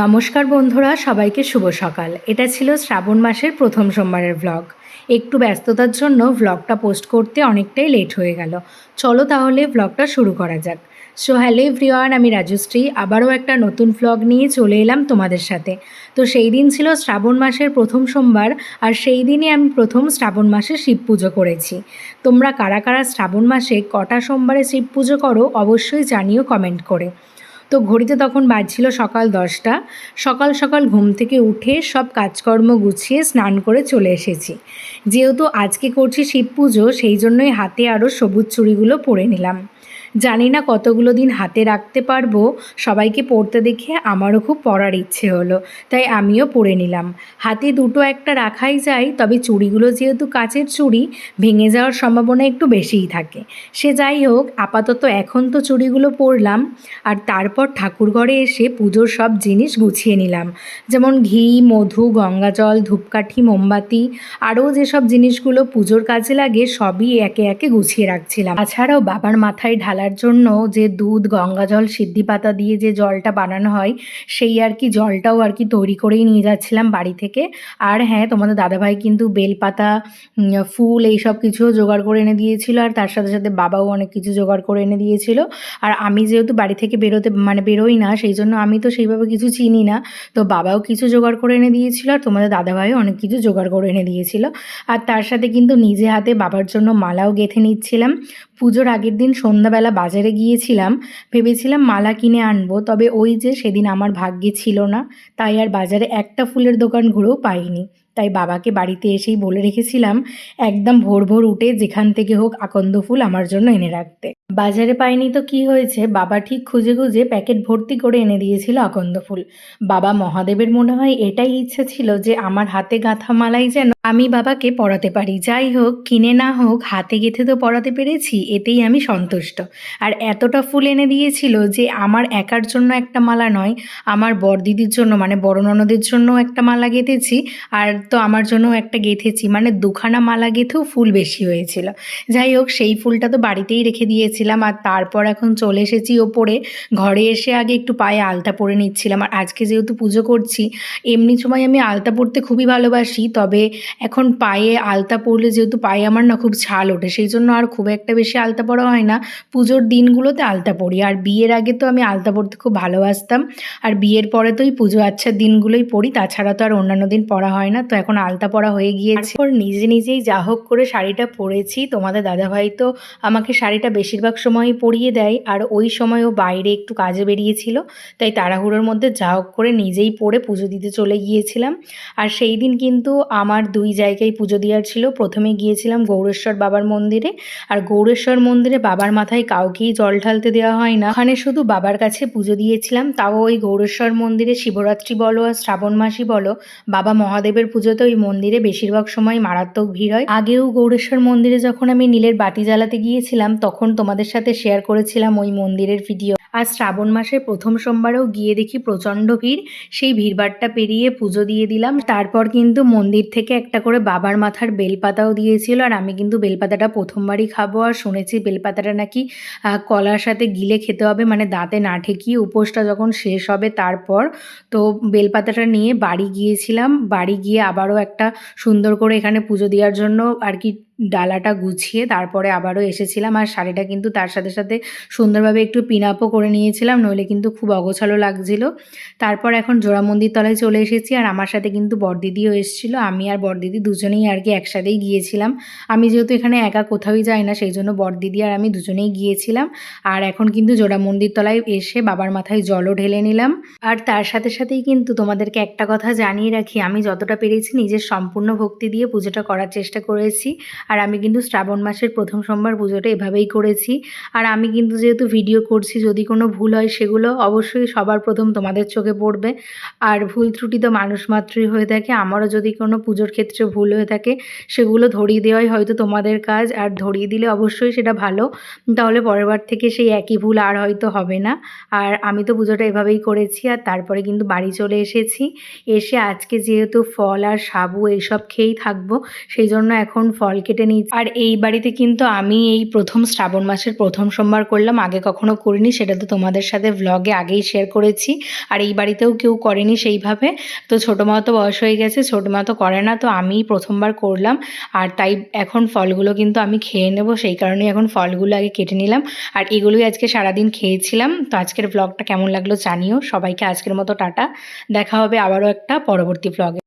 নমস্কার বন্ধুরা, সবাইকে শুভ সকাল। এটা ছিল শ্রাবণ মাসের প্রথম সোমবারের ভ্লগ একটু ব্যস্ততার জন্য ভ্লগটা পোস্ট করতে অনেকটাই লেট হয়ে গেল। চলো তাহলে ভ্লগটা শুরু করা যাক। সো হ্যালো এভরিওয়ান আমি রাজশ্রী। আবারও একটা নতুন ভ্লগ নিয়ে চলে এলাম তোমাদের সাথে। তো সেই দিন ছিল শ্রাবণ মাসের প্রথম সোমবার, আর সেই দিনই আমি প্রথম শ্রাবণ মাসে শিব পুজো করেছি। তোমরা কারা কারা শ্রাবণ মাসে কটা সোমবারে শিব পুজো করো অবশ্যই জানিও কমেন্ট করে। তো ঘড়িতে তখন বাজছিল সকাল দশটা। সকাল সকাল ঘুম থেকে উঠে সব কাজকর্ম গুছিয়ে স্নান করে চলে এসেছি। যেহেতু আজকে করছি শিব পুজো, সেই জন্যই হাতে আরও সবুজ চুড়িগুলো পরে নিলাম। জানি না কতগুলো দিন হাতে রাখতে পারব, সবাইকে পড়তে দেখে আমারও খুব পড়ার ইচ্ছে হলো, তাই আমিও পরে নিলাম। হাতে দুটো একটা রাখাই যায়, তবে চুড়িগুলো যেহেতু কাচের চুড়ি, ভেঙে যাওয়ার সম্ভাবনা একটু বেশিই থাকে। সে যাই হোক, আপাতত এখন তো চুড়িগুলো পরলাম, আর তারপর ঠাকুরঘরে এসে পুজোর সব জিনিস গুছিয়ে নিলাম। যেমন ঘি, মধু গঙ্গাজল ধূপকাঠি, মোমবাতি, আরও যেসব জিনিসগুলো পুজোর কাজে লাগে সবই একে একে গুছিয়ে রাখছিলাম। তাছাড়াও বাবার মাথায় ঢালার জন্য যে দুধ গঙ্গাজল সিদ্ধি পাতা দিয়ে যে জলটা বানানো হয়, সেই আর কি জলটাও আর কি তৈরি করেই নিয়ে যাচ্ছিলাম বাড়ি থেকে। আর হ্যাঁ তোমাদের দাদাভাই কিন্তু বেলপাতা ফুল এইসব কিছুও জোগাড় করে এনে দিয়েছিল। আর তার সাথে সাথে বাবাও অনেক কিছু জোগাড় করে এনে দিয়েছিল। আর আমি যেহেতু বাড়ি থেকে বেরোতে মানে বেরোই না সেই জন্য আমি তো সেইভাবে কিছু চিনি না। তো বাবাও কিছু জোগাড় করে এনে দিয়েছিল আর তোমাদের দাদাভাইও অনেক কিছু জোগাড় করে এনে দিয়েছিল। আর তার সাথে কিন্তু নিজে হাতে বাবার জন্য মালাও গেঁথে নিচ্ছিলাম। পুজোর আগের দিন সন্ধ্যাবেলা বাজারে গিয়েছিলাম। ভেবেছিলাম মালা কিনে আনব, তবে ওই যে সেদিন আমার ভাগ্যে ছিল না, তাই আর বাজারে একটা ফুলের দোকান ঘুরেও পাইনি। তাই বাবাকে বাড়িতে এসেই বলে রেখেছিলাম, একদম ভোর ভোর উঠে যেখান থেকে হোক আকন্দ ফুল আমার জন্য এনে রাখতে। বাজারে পাইনি তো কি হয়েছে? বাবা ঠিক খুঁজে খুঁজে প্যাকেট ভর্তি করে এনে দিয়েছিল আকন্দ ফুল। বাবা মহাদেবের মনে হয় এটাই ইচ্ছা ছিল যে আমার হাতে গাঁথা মালাই যেন আমি বাবাকে পড়াতে পারি। যাই হোক, কিনে না হোক, হাতে গেঁথে তো পড়াতে পেরেছি, এতেই আমি সন্তুষ্ট। আর এতটা ফুল এনে দিয়েছিল যে আমার একার জন্য একটা মালা নয়, আমার বর দিদির জন্য মানে বড় ননদের জন্য একটা মালা গেঁথেছি, আর তো আমার জন্য একটা গেঁথেছি। মানে দুখানা মালা গেঁথেও ফুল বেশি হয়েছিল। যাই হোক, সেই ফুলটা তো বাড়িতেই রেখে দিয়েছিলাম, আর তারপর এখন চলে এসেছি ওপরে। ঘরে এসে আগে একটু পায়ে আলতা পরে নিচ্ছিলাম, আর আজকে যেহেতু পুজো করছি, এমনি সময় আমি আলতা পরতে খুবই ভালোবাসি, তবে এখন পায়ে আলতা পরলে যেহেতু পায়ে আমার না খুব ছাল ওঠে, সেই জন্য আর খুব একটা বেশি আলতা পরা হয় না। পুজোর দিনগুলোতে আলতা পরি। আর বিয়ের আগে তো আমি আলতা পরতে খুব ভালোবাসতাম। আর বিয়ের পরে তো এই পুজো আচ্ছার দিনগুলোই পড়ি তাছাড়া তো আর অন্যান্য দিন পরা হয় না। তো এখন আলতা পরা হয়ে গিয়েছে। তারপর নিজে নিজেই যা হোক করে শাড়িটা পরেছি। তোমাদের দাদাভাই তো আমাকে শাড়িটা বেশিরভাগ সময়ই পরিয়ে দেয়। আর ওই সময়ও বাইরে একটু কাজে বেরিয়েছিল। তাই তাড়াহুড়োর মধ্যে যা হোক করে নিজেই পরে পুজো দিতে চলে গিয়েছিলাম। আর সেই দিন কিন্তু আমার দুই জায়গায় পুজো দেওয়ার ছিল। প্রথমে গিয়েছিলাম গৌরেশ্বর বাবার মন্দিরে। আর গৌরেশ্বর মন্দিরে বাবার মাথায় কাউকেই জল ঢালতে দেওয়া হয় না। ওখানে শুধু বাবার কাছে পুজো দিয়েছিলাম। তাও ওই গৌরেশ্বর মন্দিরে শিবরাত্রি বলো আর শ্রাবণ মাসই বলো, বাবা মহাদেবের পুজোতে ওই মন্দিরে বেশিরভাগ সময় মারাত্মক ভিড় হয়। আগেও গৌরেশ্বর মন্দিরে যখন আমি নীলের বাতি জ্বালাতে গিয়েছিলাম, তখন তোমাদের সাথে শেয়ার করেছিলাম ওই মন্দিরের ভিডিও আর শ্রাবণ মাসের প্রথম সোমবারেও গিয়ে দেখি প্রচণ্ড ভিড়। সেই ভিড়ভাড়টা পেরিয়ে পুজো দিয়ে দিলাম। তারপর কিন্তু মন্দির থেকে একটা করে বাবার মাথার বেলপাতাও দিয়েছিল। আর আমি কিন্তু বেলপাতাটা প্রথমবারই খাব। আর শুনেছি বেলপাতাটা নাকি কলার সাথে গিলে খেতে হবে। মানে দাঁতে না ঠেকিয়ে উপোসটা যখন শেষ হবে তারপর তো বেলপাতাটা নিয়ে বাড়ি গিয়েছিলাম। বাড়ি গিয়ে আবারও একটা সুন্দর করে এখানে পুজো দেওয়ার জন্য আর কি ডালাটা গুছিয়ে তারপরে আবারও এসেছিলাম আর শাড়িটা কিন্তু তার সাথে সাথে সুন্দরভাবে একটু পিন আপও করে নিয়েছিলাম, নইলে কিন্তু খুব অগোছালো লাগছিল। তারপর এখন জোড়া মন্দির তলায় চলে এসেছি আর আমার সাথে কিন্তু বরদিদিও এসেছিল, আমি আর বরদিদি দুজনেই আর কি একসাথেই গিয়েছিলাম। আমি যেহেতু এখানে একা কোথাওই যাই না, সেই জন্য বরদিদি আর আমি দুজনেই গিয়েছিলাম। আর এখন কিন্তু জোড়া মন্দির তলায় এসে বাবার মাথায় জলও ঢেলে নিলাম। আর তার সাথে সাথেই কিন্তু তোমাদেরকে একটা কথা জানিয়ে রাখি, আমি যতটা পেরেছি নিজের সম্পূর্ণ ভক্তি দিয়ে পুজোটা করার চেষ্টা করেছি। আর আমি কিন্তু শ্রাবণ মাসের প্রথম সোমবার পুজোটা এভাবেই করেছি। আর আমি কিন্তু যেহেতু ভিডিও করছি, যদি কোনো ভুল হয় সেগুলো অবশ্যই সবার প্রথম তোমাদের চোখে পড়বে। আর ভুল ত্রুটি তো মানুষ মাত্রই হয়ে থাকে, আমারও যদি কোনো পুজোর ক্ষেত্রে ভুল হয়ে থাকে সেগুলো ধরিয়ে দেওয়াই হয়তো তোমাদের কাজ। আর ধরিয়ে দিলে অবশ্যই সেটা ভালো, তাহলে পরের বার থেকে সেই একই ভুল আর হয়তো হবে না। আর আমি তো পুজোটা এভাবেই করেছি, আর তারপরে কিন্তু বাড়ি চলে এসেছি। এসে আজকে যেহেতু ফল আর সাবু এইসব খেয়েই থাকব, সেই জন্য এখন ফল কেটে কেটে নিই আর এই বাড়িতে কিন্তু আমি এই প্রথম শ্রাবণ মাসের প্রথম সোমবার করলাম, আগে কখনো করিনি, সেটা তো তোমাদের সাথে ব্লগে আগেই শেয়ার করেছি। আর এই বাড়িতেও কেউ করেনি সেইভাবে। তো ছোটো মা তো বয়স হয়ে গেছে, ছোটো মা তো করে না, তো আমিই প্রথমবার করলাম। আর তাই এখন ফলগুলো কিন্তু আমি খেয়ে নেব, সেই কারণেই এখন ফলগুলো আগে কেটে নিলাম। আর এগুলোই আজকে সারাদিন খেয়েছিলাম। তো আজকের ব্লগটা কেমন লাগল জানিও। সবাইকে আজকের মতো টাটা। দেখা হবে আবারও একটা পরবর্তী ব্লগে